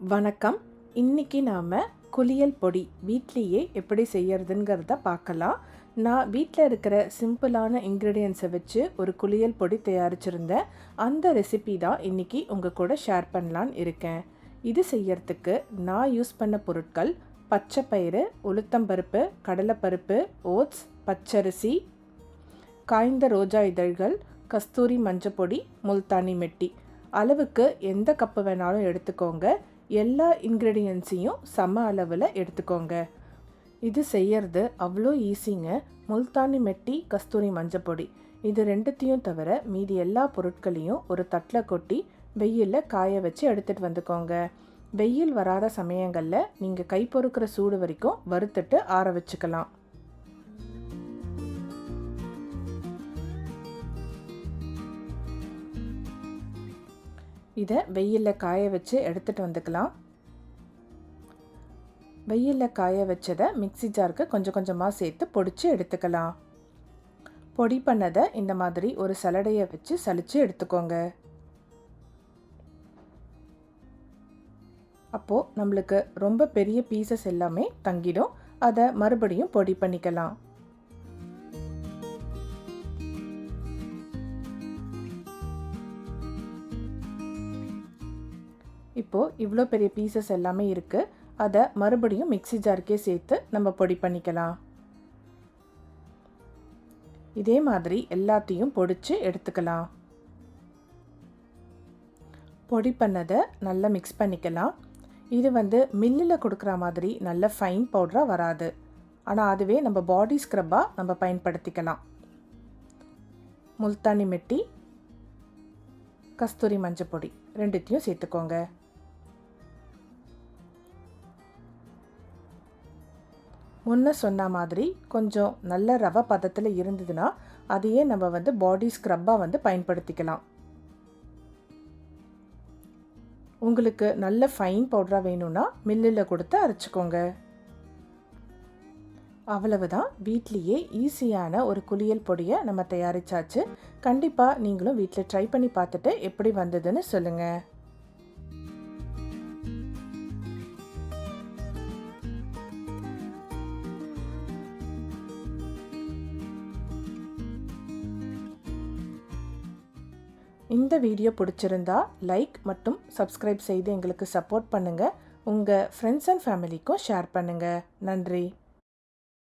வணக்கம். இன்றைக்கி நாம் குளியல் பொடி வீட்லேயே எப்படி செய்யறதுங்கிறத பார்க்கலாம். நான் வீட்டில் இருக்கிற சிம்பிளான இன்க்ரீடியன்ஸை வச்சு ஒரு குளியல் பொடி தயாரிச்சிருந்தேன். அந்த ரெசிபி தான் இன்றைக்கி உங்கள் கூட ஷேர் பண்ணலான்னு இருக்கேன். இது செய்யறதுக்கு நான் யூஸ் பண்ண பொருட்கள் பச்சை பயிறு உளுத்தம்பருப்பு கடலைப்பருப்பு ஓட்ஸ் பச்சரிசி காய்ந்த ரோஜா இதழ்கள் கஸ்தூரி மஞ்சப்பொடி முல்தானி மெட்டி அளவுக்கு எந்த கப்பு வேணாலும் எடுத்துக்கோங்க. எல்லா இன்க்ரீடியன்ஸையும் சம அளவில் எடுத்துக்கோங்க. இது செய்யறது அவ்வளோ ஈஸிங்க முல்தானி மெட்டி கஸ்தூரி மஞ்சப்பொடி இது ரெண்டுத்தையும் தவிர மீதி எல்லா பொருட்களையும் ஒரு தட்டில் கொட்டி வெயிலில் காய வச்சு எடுத்துகிட்டு வந்துக்கோங்க. வெயில் வராத சமயங்களில் நீங்கள் கை பொறுக்கிற சூடு வரைக்கும் வறுத்துட்டு ஆற வச்சுக்கலாம். இதை வெயிலில் காய வச்சு எடுத்துகிட்டு வந்துக்கலாம். வெயிலில் காய வச்சதை மிக்ஸி ஜாருக்கு கொஞ்சம் கொஞ்சமாக சேர்த்து பொடிச்சு எடுத்துக்கலாம். பொடி பண்ணதை இந்த மாதிரி ஒரு சலடையை வச்சு சலித்து எடுத்துக்கோங்க. அப்போது நம்மளுக்கு ரொம்ப பெரிய பீசஸ் எல்லாமே தங்கிடும். அதை மறுபடியும் பொடி பண்ணிக்கலாம். இப்போது இவ்வளோ பெரிய பீசஸ் எல்லாமே இருக்குது அதை மறுபடியும் மிக்ஸி ஜாருக்கே சேர்த்து நம்ம பொடி பண்ணிக்கலாம். இதே மாதிரி எல்லாத்தையும் பொடிச்சு எடுத்துக்கலாம். பொடி பண்ணதை நல்லா மிக்ஸ் பண்ணிக்கலாம். இது வந்து மில்லில் கொடுக்குற மாதிரி நல்ல ஃபைன் பவுடராக வராது. ஆனால் அதுவே நம்ம பாடி ஸ்க்ரப்பாக நம்ம பயன்படுத்திக்கலாம். முல்தானி மெட்டி கஸ்தூரி மஞ்சப்பொடி ரெண்டுத்தையும் சேர்த்துக்கோங்க. முன்ன சொன்ன மாதிரி கொஞ்சம் நல்ல ரவை பதத்தில் இருந்ததுன்னா அதையே நம்ம வந்து பாடி ஸ்க்ரப்பாக வந்து பயன்படுத்திக்கலாம். உங்களுக்கு நல்ல ஃபைன் பவுடராக வேணும்னா மில்லில் கொடுத்து அரைச்சிக்கோங்க. அவ்வளவுதான். வீட்லேயே ஈஸியான ஒரு குளியல் பொடியை நம்ம தயாரிச்சாச்சு. கண்டிப்பாக நீங்களும் வீட்டில் ட்ரை பண்ணி பார்த்துட்டு எப்படி வந்ததுன்னு சொல்லுங்கள் இந்த வீடியோ பிடிச்சிருந்தா லைக் மற்றும் சப்ஸ்கிரைப் செய்து எங்களுக்கு சப்போர்ட் பண்ணுங்கள் உங்கள் ஃப்ரெண்ட்ஸ் அண்ட் ஃபேமிலிக்கும் ஷேர் பண்ணுங்கள் நன்றி.